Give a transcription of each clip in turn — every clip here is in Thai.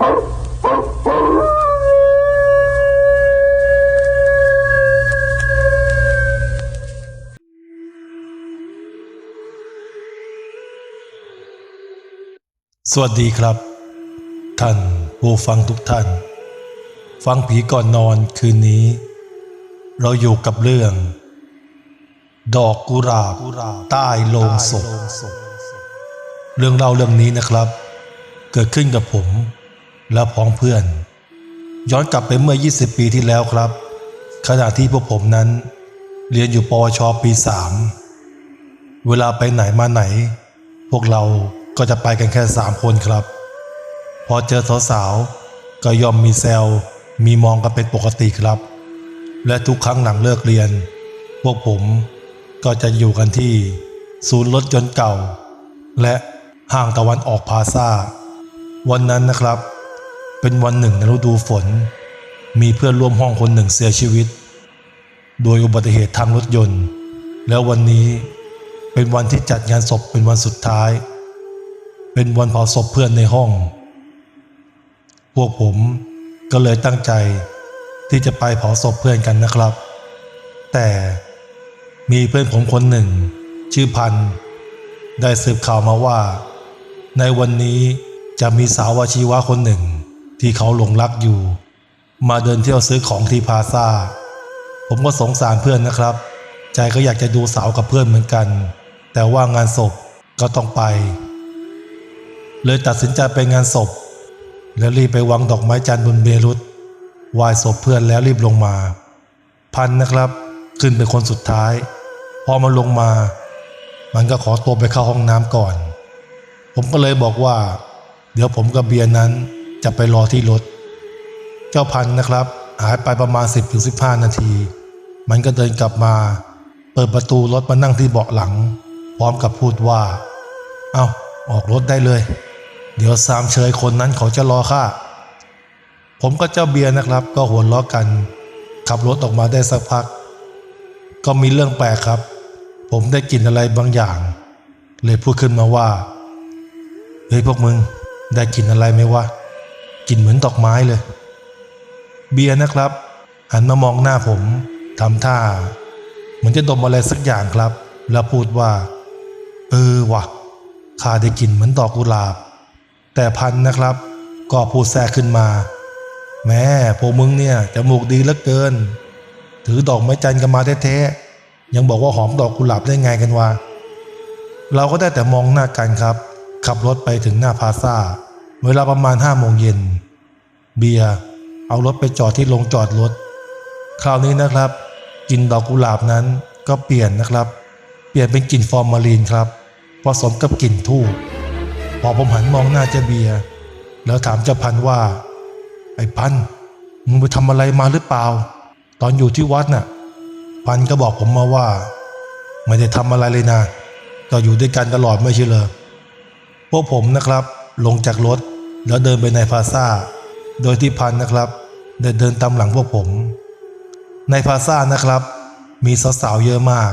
สวัสดีครับ ท่านผู้ฟังทุกท่าน ฟังผีก่อนนอนคืนนี้ เราอยู่กับเรื่อง ดอกกุหลาบใต้โลงศพเรื่องเล่าเรื่องนี้นะครับ เกิดขึ้นกับผม และพ้องเพื่อน ย้อนกลับไปเมื่อ 20 ปีที่แล้วครับ ขณะที่พวกผมนั้น เรียนอยู่ปวชปี 3 เวลาไปไหนมาไหน พวกเราก็จะไปกันแค่สามคนครับ พอเจอสาวๆก็ยอมมีแซวมีมองกันเป็นปกติครับ และทุกครั้งหลังเลิกเรียน พวกผมก็จะอยู่กันที่ ศูนย์รถยนต์เก่า และห้างตะวันออกพาซาวันนั้นนะครับ เป็นวันหนึ่งในฤดูฝน มีเพื่อนร่วมห้องคนหนึ่งเสียชีวิต โดยอุบัติเหตุทางรถยนต์ แล้ววันนี้เป็นวันที่จัดงานศพเป็นวันสุดท้าย เป็นวันเผาศพเพื่อนในห้อง พวกผมก็เลยตั้งใจที่จะไปเผาศพเพื่อนกันนะครับ แต่มีเพื่อนผมคนหนึ่ง ชื่อพัน ได้สืบข่าวมาว่า ในวันนี้จะมีสาวอาชีวะคนหนึ่ง ที่เขาหลงรักอยู่ มาเดินเที่ยวซื้อของที่พาซาผมก็สงสารเพื่อนนะครับ ใจก็อยากจะดูสาวกับเพื่อนเหมือนกัน แต่ว่างานศพก็ต้องไป เลยตัดสินใจไปงานศพ แล้วรีบไปวางดอกไม้จันทร์บนเบรุตไหว้ศพเพื่อนแล้วรีบลงมา พันนะครับ ขึ้นเป็นคนสุดท้าย พอมันลงมา มันก็ขอตัวไปเข้าห้องน้ำก่อน ผมก็เลยบอกว่า เดี๋ยวผมกับเบียร์นั้น จะไปรอที่รถ เจ้าพันนะครับ หายไปประมาณ 10-15 นาที มันก็เดินกลับมา เปิดประตูรถมานั่งที่เบาะหลัง พร้อมกับพูดว่า เอาออกรถได้เลย เดี๋ยวสามเชยคนนั้นเขาจะรอข้าผมก็เจ้าเบียร์นะครับ ก็หัวล้อกัน ขับรถออกมาได้สักพัก ก็มีเรื่องแปลกครับ ผมได้กลิ่นอะไรบางอย่าง เลยพูดขึ้นมาว่าเฮ้ยพวกมึงได้กลิ่นอะไรไหมวะ กลิ่นเหมือนดอกไม้เลย เบียร์นะครับ หันมามองหน้าผมทำท่า เหมือนจะดมอะไรสักอย่างครับ แล้วพูดว่า เออวะข้าได้กลิ่นเหมือนดอกกุหลาบ แต่พันนะครับ ก็พูดแทรกขึ้นมา แม่พวกมึงเนี่ยจมูกดีเหลือเกิน ถือดอกไม้จันทร์กันมาแท้ๆยังบอกว่าหอมดอกกุหลาบได้ไงกันวะเราก็ได้แต่มองหน้ากันครับ ขับรถไปถึงหน้าพาซ่า เวลาประมาณห้าโมงเย็น เบียร์เอารถไปจอดที่โรงจอดรถ คราวนี้นะครับ กลิ่นดอกกุหลาบนั้นก็เปลี่ยนนะครับ เปลี่ยนเป็นกลิ่นฟอร์มาลีนครับ ผสมกับกลิ่นทูบพอผมหันมองหน้าเจ้าเบียร์แล้วถามเจ้าพันว่า ไอ้พันมึงไปทำอะไรมาหรือเปล่า ตอนอยู่ที่วัดน่ะ พันก็บอกผมมาว่า ไม่ได้ทำอะไรเลยนะก็อยู่ด้วยกันตลอดไม่ใช่เหรอพวกผมนะครับ ลงจากรถ แล้วเดินไปในพาซาโดยที่พันนะครับได้เดินตามหลังพวกผม ในพาซานะครับ มีสาวๆเยอะมาก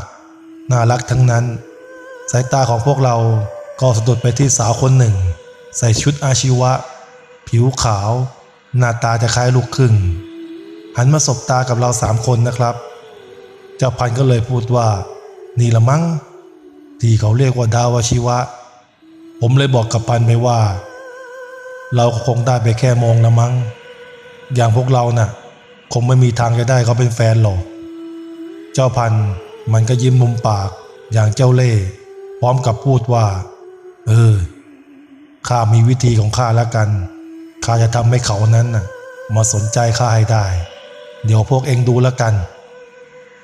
น่ารักทั้งนั้น สายตาของพวกเราก็สะดุดไปที่สาวคนหนึ่ง ใส่ชุดอาชีวะ ผิวขาว หน้าตาจะคล้ายลูกครึ่ง หันมาสบตากับเราสามคนนะครับ เจ้าพันก็เลยพูดว่า นี่ละมั้งที่เขาเรียกว่าดาวชีวะ ผมเลยบอกกับพันไปว่า เราคงได้ไปแค่มองละมั้ง อย่างพวกเราน่ะ คงไม่มีทางจะได้เขาเป็นแฟนหรอก เจ้าพันมันก็ยิ้มมุมปากอย่างเจ้าเล่ห์พร้อมกับพูดว่า เออข้ามีวิธีของข้าแล้วกันข้าจะทำให้เขานั้นน่ะ มาสนใจข้าให้ได้ เดี๋ยวพวกเองดูแล้วกัน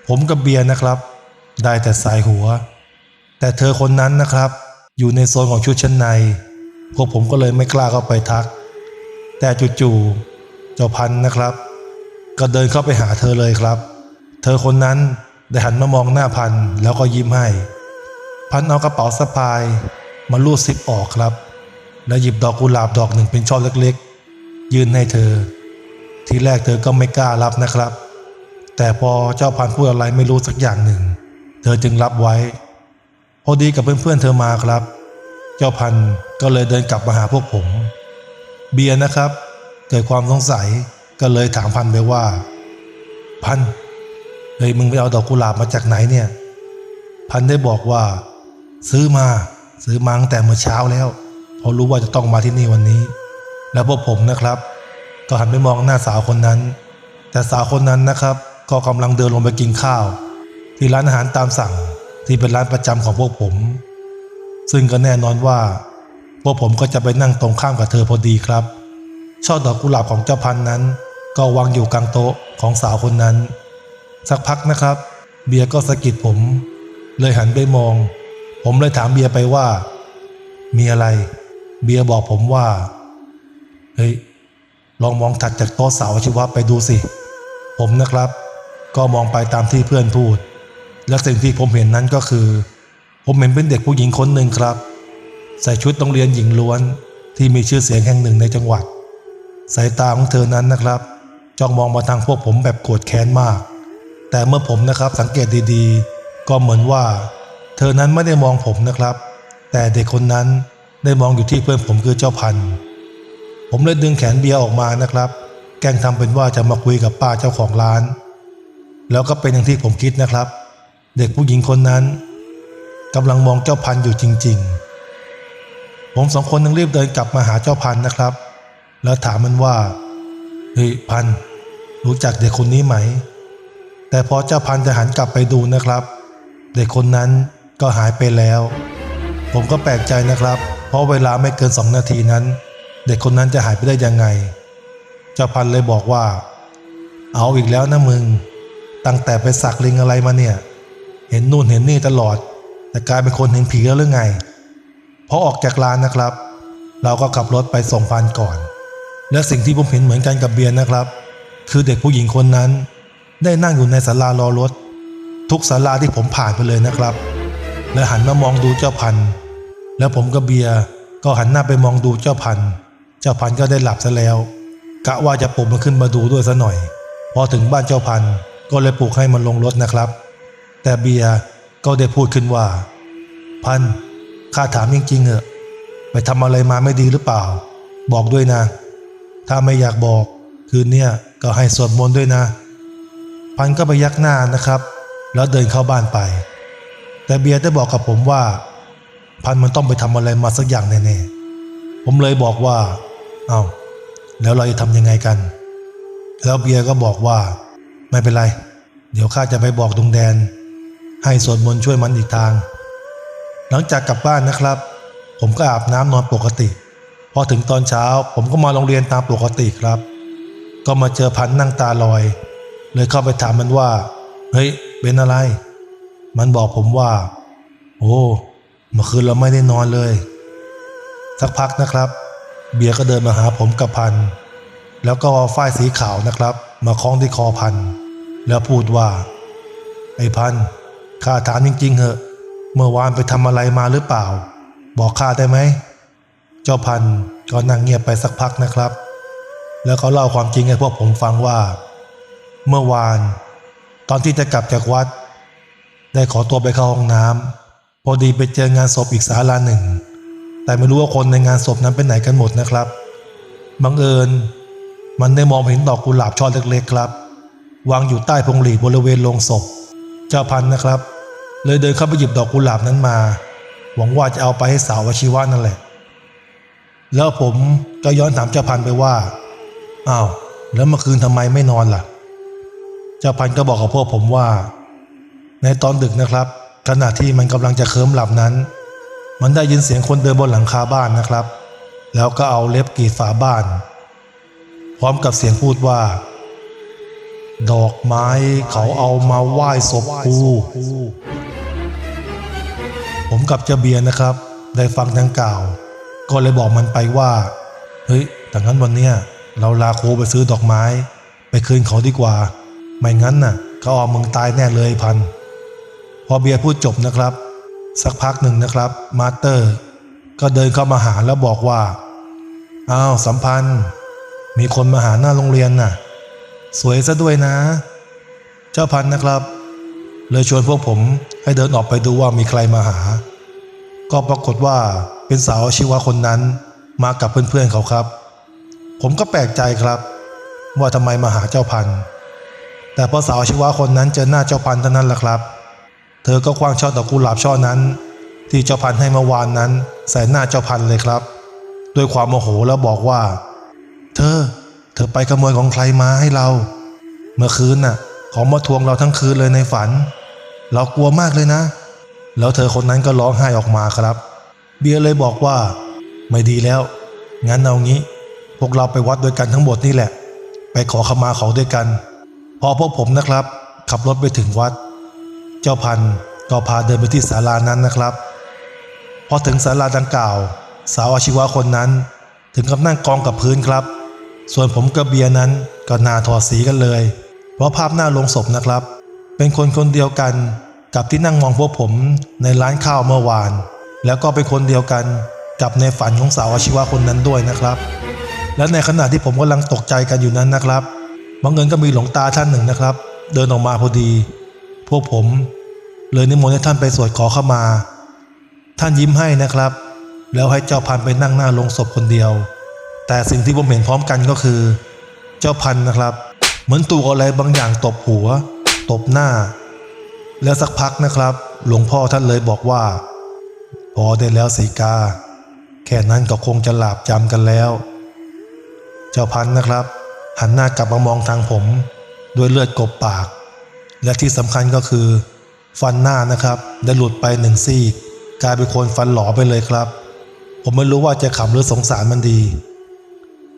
ผมกับเบียร์นะครับ ได้แต่สายหัว แต่เธอคนนั้นนะครับ อยู่ในโซนของชุดชั้นใน พวกผมก็เลยไม่กล้าเข้าไปทัก แต่จู่ๆเจ้าพันนะครับ ก็เดินเข้าไปหาเธอเลยครับ เธอคนนั้นได้หันมามองหน้าพันแล้วก็ยิ้มให้ พันเอากระเป๋าสะพายมาลูดซิปออกครับ แล้วหยิบดอกกุหลาบดอกหนึ่งเป็นช่อเล็กๆ ยื่นให้เธอ ทีแรกเธอก็ไม่กล้ารับนะครับ แต่พอเจ้าพันพูดอะไรไม่รู้สักอย่างหนึ่ง เธอจึงรับไว้ อดีกับเพื่อนๆเธอมาครับ เจ้าพันก็เลยเดินกลับมาหาพวกผม เบียร์นะครับ เกิดความสงสัยก็เลยถามพันไปว่า พันเฮ้ยมึงไปเอาดอกกุหลาบมาจากไหนเนี่ย พันได้บอกว่า ซื้อมาซื้อมาตั้งแต่เมื่อเช้าแล้วเพราะรู้ว่าจะต้องมาที่นี่วันนี้ แล้วพวกผมนะครับ ก็หันไปมองหน้าสาวคนนั้น แต่สาวคนนั้นนะครับ ก็กำลังเดินลงไปกินข้าว ที่ร้านอาหารตามสั่ง ที่เป็นร้านประจำของพวกผม ซึ่งก็แน่นอนว่า พวกผมก็จะไปนั่งตรงข้ามกับเธอพอดีครับ ช่อดอกกุหลาบของเจ้าพันนั้น ก็วางอยู่กลางโต๊ะของสาวคนนั้น สักพักนะครับ เบียร์ก็สะกิดผม เลยหันไปมอง ผมเลยถามเบียร์ไปว่า มีอะไร เบียร์บอกผมว่า เฮ้ยลองมองถัดจากโต๊ะสาวชีวะไปดูสิ ผมนะครับ ก็มองไปตามที่เพื่อนพูด และสิ่งที่ผมเห็นนั้นก็คือ ผมเห็นเป็นเด็กผู้หญิงคนหนึ่งครับ ใส่ชุดโรงเรียนหญิงล้วนที่มีชื่อเสียงแห่งหนึ่งในจังหวัด สายตาของเธอนั้นนะครับ จ้องมองมาทางพวกผมแบบโกรธแค้นมาก แต่เมื่อผมนะครับสังเกตดีๆ ก็เหมือนว่า เธอนั้นไม่ได้มองผมนะครับ แต่เด็กคนนั้นได้มองอยู่ที่เพื่อนผมคือเจ้าพันธุ์ผมเลยดึงแขนเบียร์ออกมานะครับ แกล้งทำเป็นว่าจะมาคุยกับป้าเจ้าของร้าน แล้วก็เป็นอย่างที่ผมคิดนะครับ เด็กผู้หญิงคนนั้นกำลังมองเจ้าพันอยู่จริง ๆ ผมสองคนนึงรีบเดินกลับมาหาเจ้าพันนะครับ แล้วถามมันว่าเฮ้ยพันรู้จักเด็กคนนี้ไหม แต่พอเจ้าพันจะหันกลับไปดูนะครับ เด็กคนนั้นก็หายไปแล้ว ผมก็แปลกใจนะครับ เพราะเวลาไม่เกินสองนาทีนั้น เด็กคนนั้นจะหายไปได้ยังไง เจ้าพันเลยบอกว่า เอาอีกแล้วนะมึง ตั้งแต่ไปสักลิงอะไรมาเนี่ย เห็นนู่นเห็นนี่ตลอด แต่กลายเป็นคนเห็นผีแล้วหรือไงพอออกจากร้านนะครับ เราก็ขับรถไปส่งพันก่อน และสิ่งที่ผมเห็นเหมือนกันกับเบียร์นะครับ คือเด็กผู้หญิงคนนั้น ได้นั่งอยู่ในศาลารอรถ ทุกศาลาที่ผมผ่านไปเลยนะครับ และหันมามองดูเจ้าพันธ์แล้วผมกับเบียร์ก็หันหน้าไปมองดูเจ้าพันธ์เจ้าพันธ์ก็ได้หลับซะแล้วกะว่าจะปลุกมันขึ้นมาดูด้วยซะหน่อย พอถึงบ้านเจ้าพันธ์ก็เลยปลุกให้มันลงรถนะครับ แต่เบียร์ก็ได้พูดขึ้นว่า พันข้าถามจริงๆเหอะไปทำอะไรมาไม่ดีหรือเปล่า บอกด้วยนะ ถ้าไม่อยากบอกคืนเนี้ยก็ให้สวดมนต์ด้วยนะ พันก็ไปยักหน้านะครับ แล้วเดินเข้าบ้านไป แต่เบียร์ได้บอกกับผมว่า พันมันต้องไปทำอะไรมาสักอย่างแน่ๆผมเลยบอกว่า เอา้าแล้วเราจะทำยังไงกัน แล้วเบียร์ก็บอกว่า ไม่เป็นไร เดี๋ยวข้าจะไปบอกดวงแดน ให้สวดมนต์ช่วยมันอีกทาง หลังจากกลับบ้านนะครับ ผมก็อาบน้ำนอนปกติ พอถึงตอนเช้าผมก็มาโรงเรียนตามปกติครับ ก็มาเจอพันธ์นั่งตาลอย เลยเข้าไปถามมันว่า เฮ้ย เป็นอะไร มันบอกผมว่า โอ้เมื่อคืนเราไม่ได้นอนเลย สักพักนะครับ เบียร์ก็เดินมาหาผมกับพันธ์แล้วก็เอาฝ้ายสีขาวนะครับ มาคล้องที่คอพันธ์แล้วพูดว่า ไอ้พันธ์ ข้าถามจริงๆเหอะ เมื่อวานไปทำอะไรมาหรือเปล่า บอกข้าได้ไหม เจ้าพันก็นั่งเงียบไปสักพักนะครับ แล้วก็เล่าความจริงให้พวกผมฟังว่า เมื่อวาน ตอนที่จะกลับจากวัด ได้ขอตัวไปเข้าห้องน้ำพอดีไปเจองานศพอีกศาลาหนึ่ง แต่ไม่รู้ว่าคนในงานศพนั้นไปไหนกันหมดนะครับบังเอิญ มันได้มองเห็นดอกกุหลาบช่อเล็กๆครับ วางอยู่ใต้พงหลีดบริเวณโลงศพ เจ้าพันนะครับ เลยเดินเข้าไปหยิบดอกกุหลาบนั้นมา หวังว่าจะเอาไปให้สาววชิวะนั่นแหละ แล้วผมก็ย้อนถามเจ้าพันไปว่าอ้าวแล้วเมื่อคืนทำไมไม่นอนล่ะ เจ้าพันก็บอกกับพวกผมว่า ในตอนดึกนะครับ ขณะที่มันกำลังจะเคลิ้มหลับนั้น มันได้ยินเสียงคนเดินบนหลังคาบ้านนะครับ แล้วก็เอาเล็บกรีดฝาบ้าน พร้อมกับเสียงพูดว่าดอกไม้เขาเอามาไหว้ศพกู ผมกับเจเบียนะครับ ได้ฟังดังกล่าว ก็เลยบอกมันไปว่า เฮ้ยแต่งั้นวันเนี้ยเราลาโคไปซื้อดอกไม้ ไปคืนเขาดีกว่า ไม่งั้นน่ะเขาเอามึงตายแน่เลยพัน พอเบียร์พูดจบนะครับ สักพักหนึ่งนะครับ มาสเตอร์ ก็เดินเข้ามาหาแล้วบอกว่า อ้าวสัมพันธ์ มีคนมาหาหน้าโรงเรียนน่ะ สวยซะด้วยนะ เจ้าพันนะครับ เลยชวนพวกผม ให้เดินออกไปดูว่ามีใครมาหา ก็ปรากฏว่าเป็นสาวอาชีวะคนนั้นมากับเพื่อนๆเขาครับ ผมก็แปลกใจครับ ว่าทำไมมาหาเจ้าพันธุ์แต่พอสาวอาชีวะคนนั้นเจอหน้าเจ้าพันธุ์เท่านั้นแหละครับ เธอก็คว้างช่อดอกกุหลาบช่อนั้น ที่เจ้าพันธุ์ให้เมื่อวานนั้นใส่หน้าเจ้าพันธุ์เลยครับ ด้วยความโมโหแล้วบอกว่า เธอ เธอไปขโมยของใครมาให้เรา เมื่อคืนน่ะเขามาทวงเราทั้งคืนเลยในฝัน เรากลัวมากเลยนะ แล้วเธอคนนั้นก็ร้องไห้ออกมาครับ เบียร์เลยบอกว่า ไม่ดีแล้ว งั้นเอางี้ พวกเราไปวัดด้วยกันทั้งหมดนี่แหละ ไปขอขมาเขาด้วยกัน พอพวกผมนะครับ ขับรถไปถึงวัด เจ้าพันก็พาเดินไปที่ศาลานั้นนะครับ พอถึงศาลาดังกล่าว สาวอาชีวะคนนั้น ถึงกับนั่งกองกับพื้นครับ ส่วนผมกับเบียร์นั้นก็นาถอดสีกันเลย เพราะภาพหน้าลงศพนะครับ เป็นคนคนเดียวกันกับที่นั่งมองพวกผมในร้านข้าวเมื่อวาน แล้วก็เป็นคนเดียวกันกับในฝันของสาวอาชีวะคนนั้นด้วยนะครับ และในขณะที่ผมกำลังตกใจกันอยู่นั้นนะครับบังเอิญก็มีหลวงตาท่านหนึ่งนะครับ เดินออกมาพอดี พวกผม เลยนิมนต์ให้ท่านไปสวดขอเข้ามา ท่านยิ้มให้นะครับ แล้วให้เจ้าพันไปนั่งหน้าลงศพคนเดียว แต่สิ่งที่ผมเห็นพร้อมกันก็คือ เจ้าพันนะครับ เหมือนถูกอะไรบางอย่างตบหัว ตบหน้า แล้วสักพักนะครับ หลวงพ่อท่านเลยบอกว่า พอได้แล้วสีกา แค่นั้นก็คงจะหลาบจำกันแล้ว เจ้าพันนะครับ หันหน้ากลับมามองทางผม ด้วยเลือดกบปาก และที่สำคัญก็คือ ฟันหน้านะครับ ได้หลุดไปหนึ่งซี่กกลายเป็นคนฟันหลอไปเลยครับ ผมไม่รู้ว่าจะขำหรือสงสารมันดี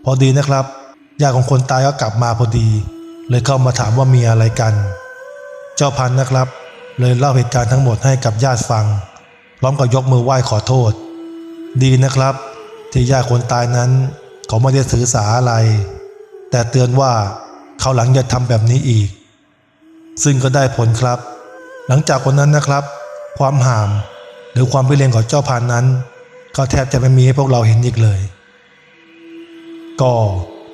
พอดีนะครับญาติของคนตายก็กลับมาพอดี เลยเข้ามาถามว่ามีอะไรกัน เจ้าพันนะครับ เลยเล่าเหตุการณ์ทั้งหมดให้กับญาติฟัง พร้อมกับยกมือไหว้ขอโทษ ดีนะครับ ที่ญาติคนตายนั้นเขาไม่ได้ถือสาอะไร แต่เตือนว่าเขาหลังอย่าทำแบบนี้อีก ซึ่งก็ได้ผลครับ หลังจากคนนั้นนะครับ ความห่ามหรือความพิเรนของเจ้าพานนั้น ก็แทบจะไม่มีให้พวกเราเห็นอีกเลย ก็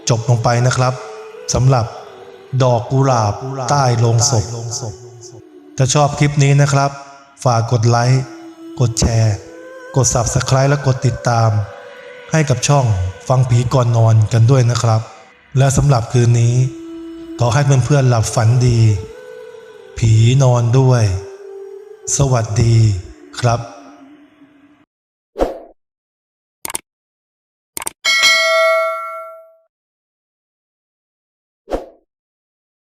จบลงไปนะครับสำหรับ ดอกกุหลาบใต้โลงศพถ้าชอบคลิปนี้นะครับ ฝากกดไลค์ กดแชร์ กด Subscribe และกดติดตาม ให้กับช่องฟังผีก่อนนอนกันด้วยนะครับ และสำหรับคืนนี้ ขอให้เพื่อนๆหลับฝันดี ผีนอนด้วย สวัสดีครับ